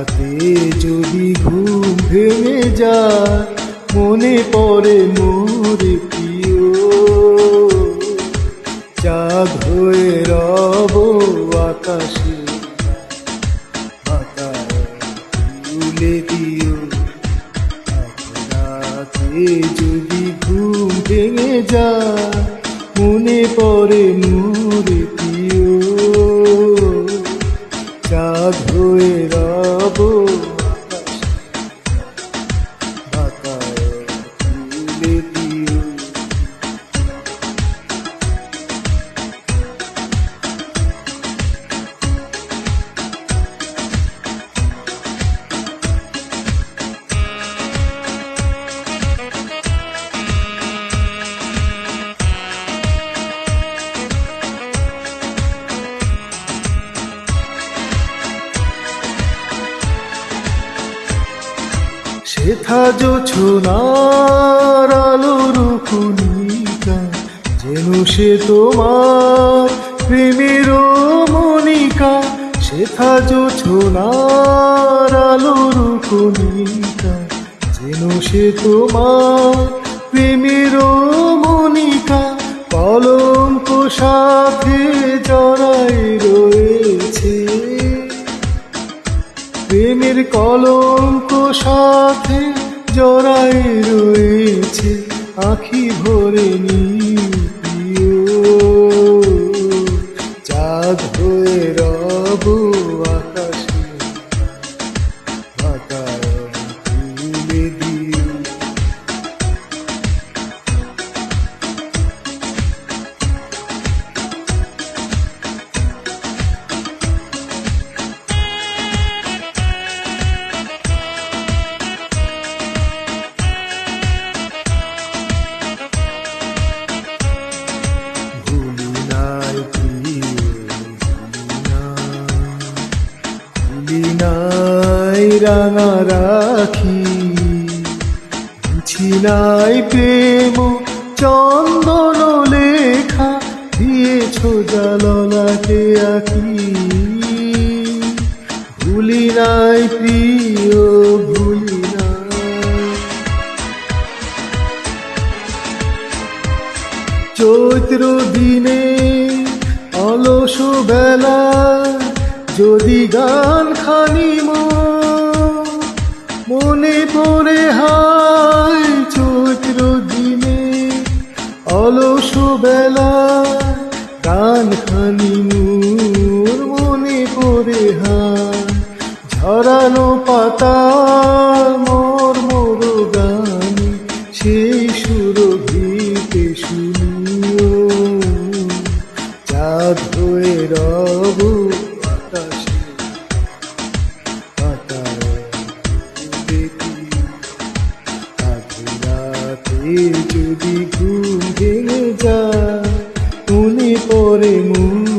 রাতে যদি ঘুম ভেঙে যায়, মনে পড়ে মোর প্রিয়। চাঁদ হয়ে রব আকাশে তুলে দিও। রাতে যদি ঘুম ভেঙে যায়, মনে পড়ে মোর শেথা জো ছোনার আলোর কুনিকা যেন সে তোমার প্রেমের মনিকা শেথা জো ছোনার আলোর কুনিকা যেন সে তোমার প্রেমের মনিকা কলঙ্ক সাথে জড়াই রয়েছে প্রেমের কলঙ্ক সাথে জড়াই রয়েছে আখি ভরে নিও নাই রাঙা রাখি। বুঝি নাই প্রেম, চন্দন লেখা, দিয়েছ জালনাকে আঁকি। ভুলি নাই প্রিয়, ভুলি চৈত্র দিনে অলস বেলা, যদি গান খানি মনে পড়ে হায় চৈত্র দিনে। অলস বেলা, গান খানি মনে পড়ে হায় ঝরানো পাতা, মোর মোর গানে। সেই সুরভিতে শুনিও, চাঁদ হয়ে রব যদি ঘুম ভেঙে যায় উনি পরে মুড়ি